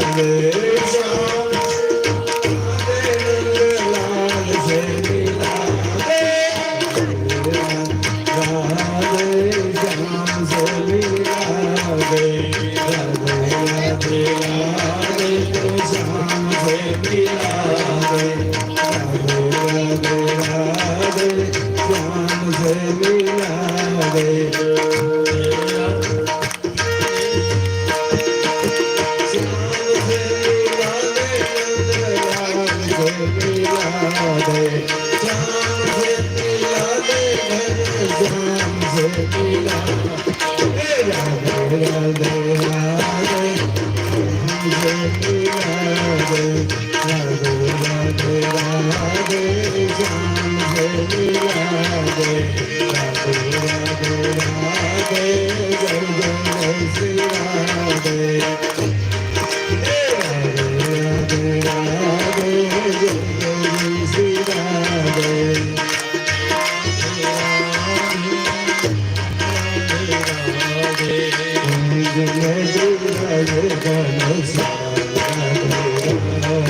Yeah.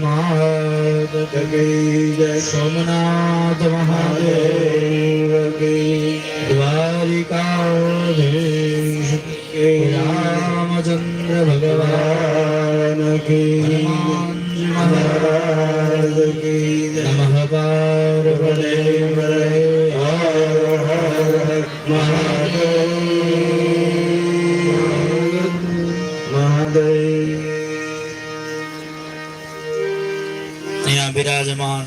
માત સોમનાથ મહાદેવ દ્વારિકાધીશ ભગવાન હનુમાનજી મહારાજ નમઃ પાર્વતી હર હર મહાદેવ મહાદેવ અહીંયા બિરાજમાન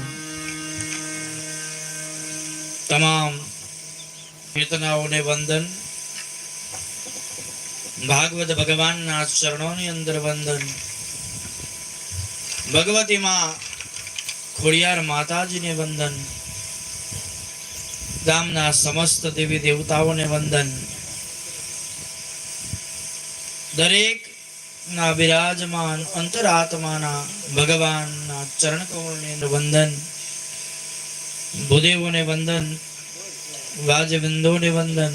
તમામ ચેતનાઓને વંદન ભાગવત ભગવાનના ચરણોની અંદર વંદન. ભગવતી માં ખોડિયાર માતાજીને વંદન. ગામના સમસ્ત દેવી દેવતાઓને વંદન. દરેક ના બિરાજમાન અંતરાત્માના ભગવાનના ચરણ કમળની વંદન. ભૂદેવોને વંદન વાજબિંદોને વંદન.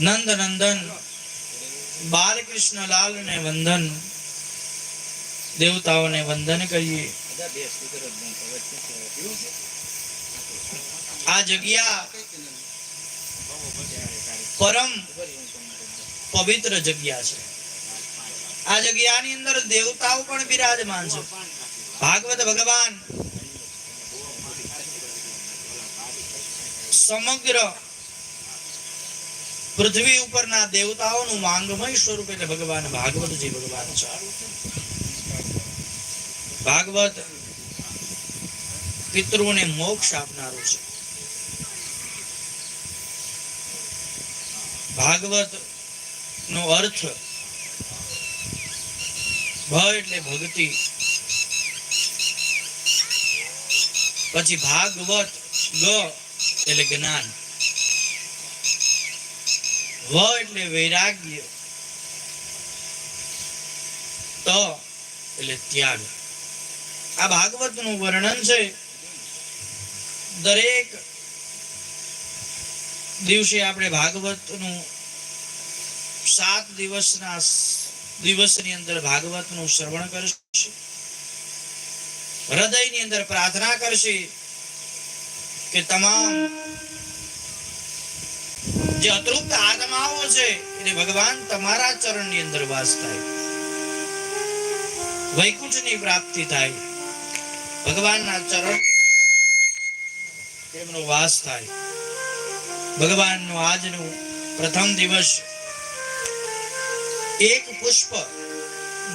નંદ નંદન બાલકૃષ્ણ લાલ ને વંદન, દેવતાઓને વંદન કરીએ. આ જગ્યા પરમ પવિત્ર જગ્યા છે. આ જગ્યાની અંદર દેવતાઓ પણ બિરાજમાન છે. ભાગવત ભગવાન સમગ્ર પૃથ્વી ઉપરના દેવતાઓનું માંગમય સ્વરૂપ એટલે ભગવાન ભાગવતજી ભગવાન છે. ભાગવત પિતૃને મોક્ષ આપનારું છે. ભાગવત નો અર્થ ભ એટલે ભક્તિ. પછી ભાગવત ગ એટલે જ્ઞાન. વ એટલે વૈરાગ્ય. તો એટલે ત્યાગ. આ ભાગવતનું વર્ણન છે. દરેક દિવસે આપણે ભાગવતનું સાત દિવસના દિવસની અંદર ભાગવતનું શ્રવણ કરશે. હૃદયની અંદર પ્રાર્થના કરશે કે તમામ જે અતૃપ્ત આત્માઓ છે, એને ભગવાન તમારા ચરણની અંદર વાસ થાય. વૈકુંઠની પ્રાપ્તિ થાય. ભગવાનના ચરણ તેમનો વાસ થાય. ભગવાનનો આજનો પ્રથમ દિવસ એક પુષ્પ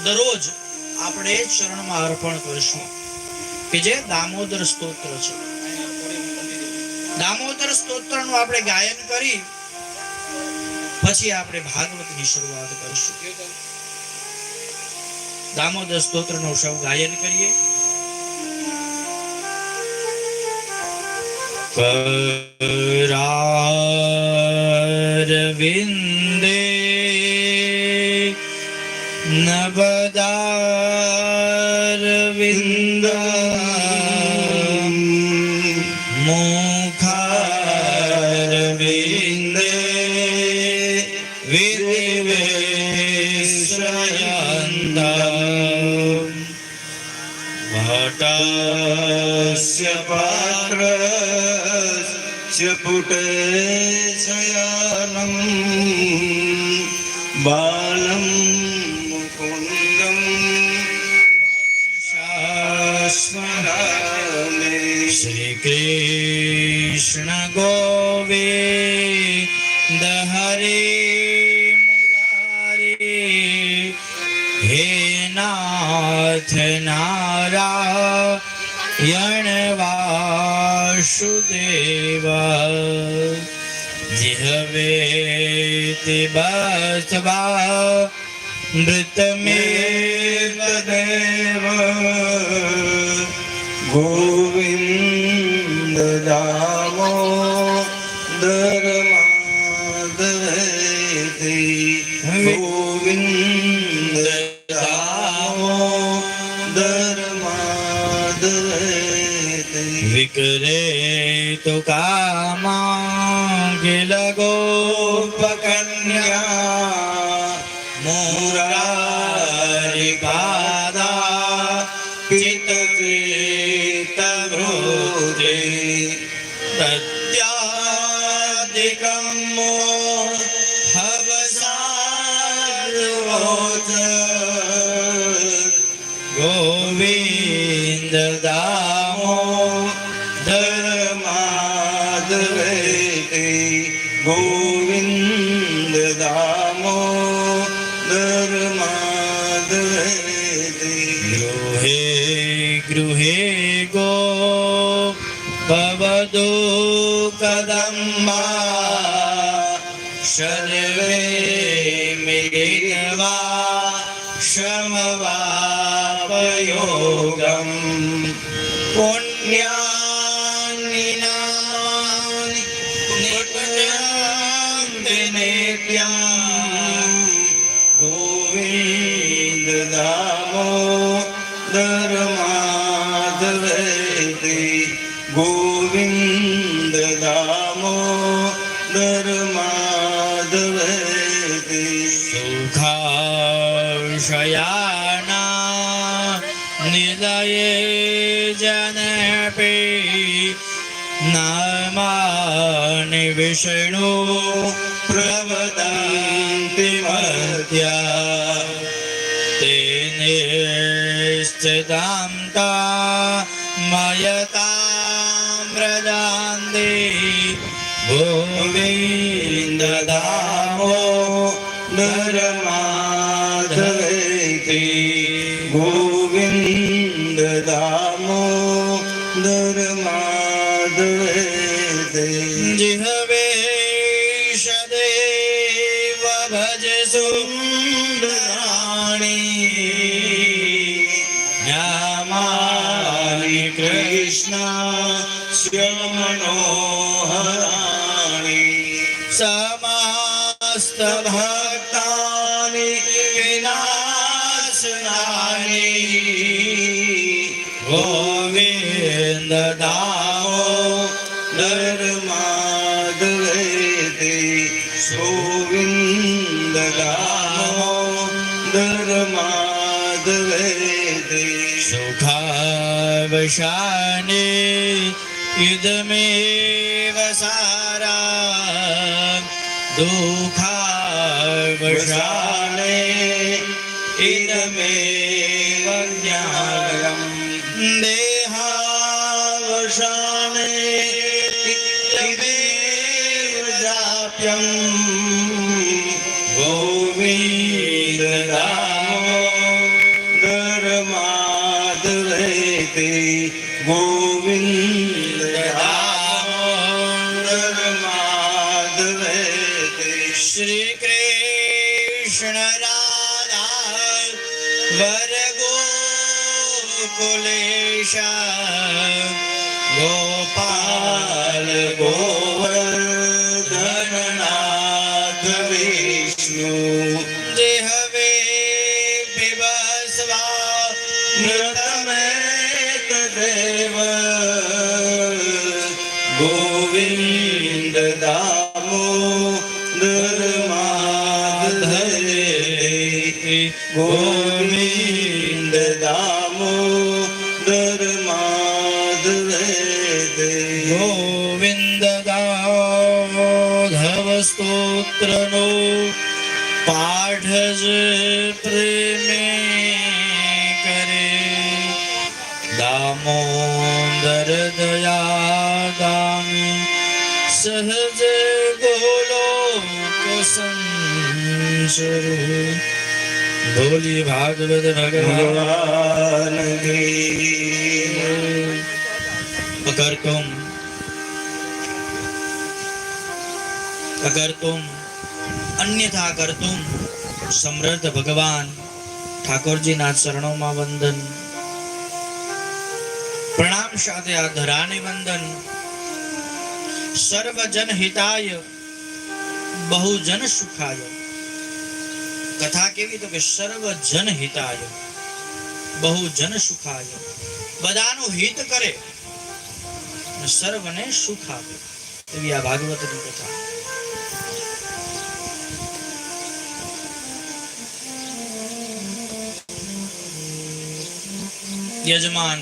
દરરોજ આપણે ચરણમાં અર્પણ કરશું. કે જે દામોદર સ્તોત્ર છે. દામોદર સ્તોત્રનું આપણે ગાયન કરી પછી આપણે ભાગવતની શરૂઆત કરીશું. દામોદર સ્તોત્રનું સૌ ગાયન કરીએ. પરારવિંદે નવદારવિંદ ગોવિંદ મુરારે હે નાથ નારાયણ વાસુદેવ જીહવે તે બસવા મૃતમેવ દેવ ધર્માદવેતી વિકરે તો કામાંગિલ ગોપકન્યા દામો ધર્માદવેતી ગૃહે ગૃહે ગોવિંદ દામો દર માધવે સુખાશયાના નિલયે જનપે નામાને વિષ્ણુ પ્રવદંતિ મધ્યા તે નિશ્ચિતામ Guru धर्मादवेति गोविन्दगामो धर्मादवेति सुखावशाने इदमेव सारा दुःखावशाने वशाने धर्मादवेति गोविन्ददामो धर्मादवेति श्री कृष्ण राधा वर गोकुलेश गोपाल गोवर्धननाथ ગોવિંદ દામોદર માધવે ગોવિંદ ગાધવ સ્તોત્રનો પાઠ જ પ્રેમે કરે. દામોદર દયા ગામે સહજ ગોલો સંસરું ભોલી ભાગવત ભગવાન અગર તુમ અગર તુમ અન્યથા અગર તુમ સમર્થ ભગવાન ઠાકોરજીના ચરણોમાં વંદન પ્રણામ સાથે આ ધરાને વંદન સર્વજન હિતાય બહુજન સુખાય કથા કેવી તો કે સર્વજન હિતાય બહુજન સુખાય બધાનું હિત કરે અને સર્વને સુખ આપે એવી આ ભાગવતની કથા યજમાન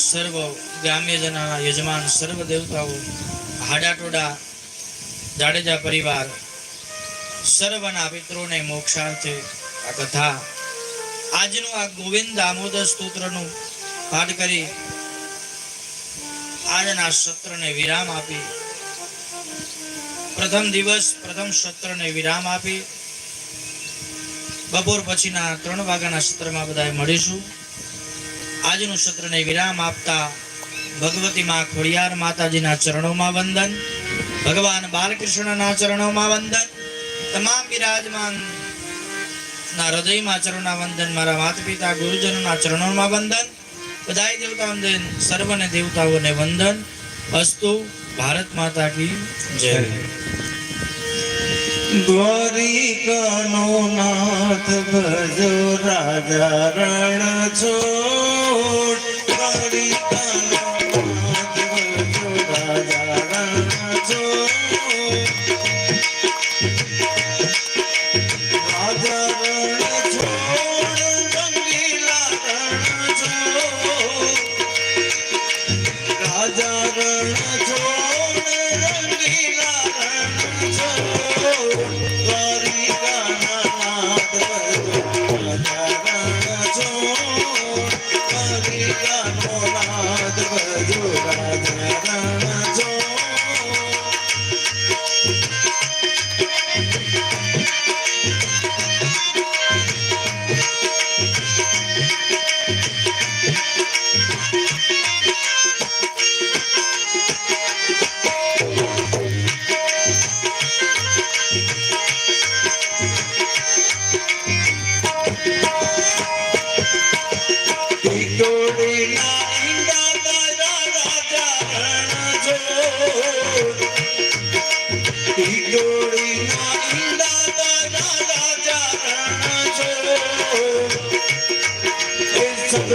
સર્વ ગ્રામ્યજનના યજમાન સર્વ દેવતાઓ હાડાટોડા જાડેજા પરિવાર સર્વના પિત્રોને મોક્ષાર્થે આ કથા. આજનું આ ગોવિંદ દામોદર સ્તોત્રનું પાઠ કરી આજના સત્રને વિરામ આપી. પ્રથમ દિવસ પ્રથમ સત્રને વિરામ આપી. બપોર પછીના ત્રણ વાગ્યાના સત્રમાં બધાએ મળીશું. આજનું સત્રને વિરામ આપતા ભગવતી માં ખોડિયાર માતાજીના ચરણોમાં વંદન, ભગવાન બાલકૃષ્ણના ચરણોમાં વંદન તમામ બિરાજમાન ના હૃદયમાં ચરણના વંદન, મારા માતા પિતા ગુરુજનોના ચરણોમાં વંદન, બધાય દેવતા વંદન, સર્વને દેવતાઓને વંદન. અસ્તુ, ભારત માતા કી જય. દ્વારિકાનો નાથ, ભજો રાજા રણ છોડ દ્વારિકાનો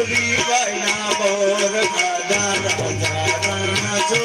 મોરબી વાયના બોર ખાધા રાજા રાણા જો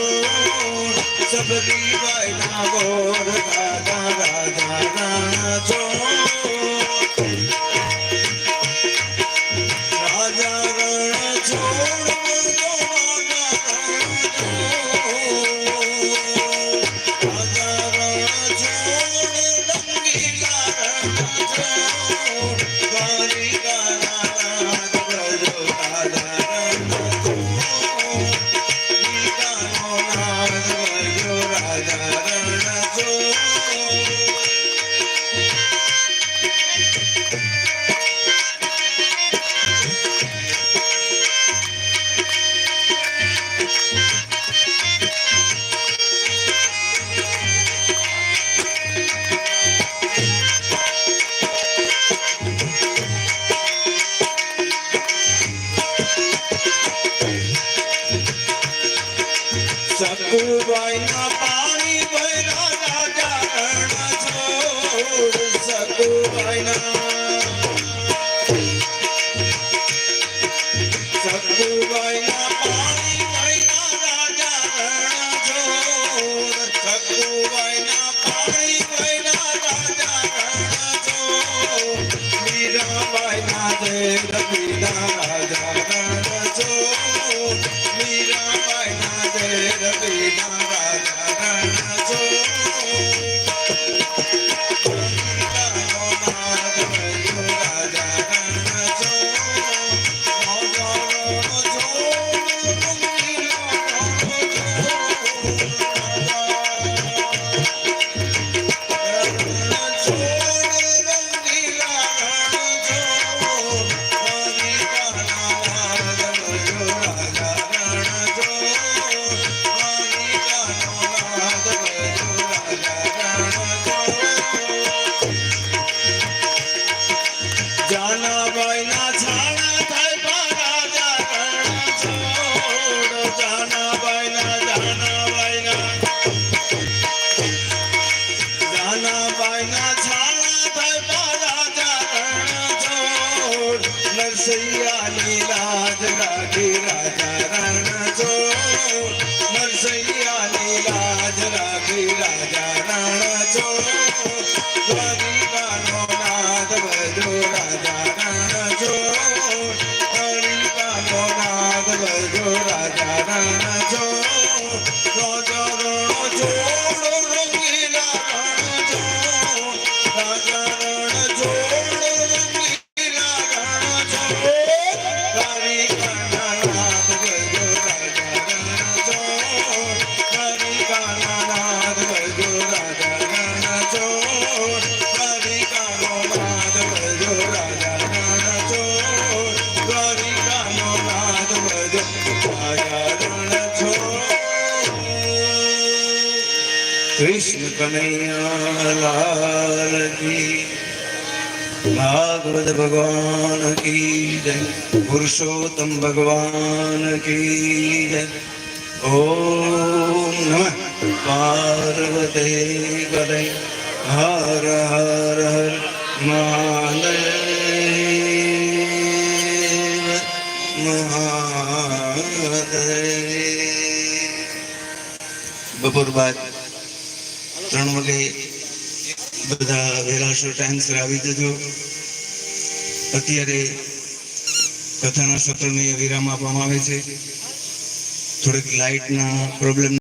I don't. કનૈયાલાલજી ભાગવત ભગવાન કી જય પુરુષોત્તમ ભગવાન કી જય ઓમ નમઃ પાર્વતે ગદય હર હર હર મહાદેવ મહાદેવ બપોર બાદ ત્રણ વાગે બધા વેલાસર ટાઈમસર આવી જજો. અત્યારે કથાના સત્રને વિરામ આપવામાં આવે છે. થોડીક લાઇટના પ્રોબ્લેમ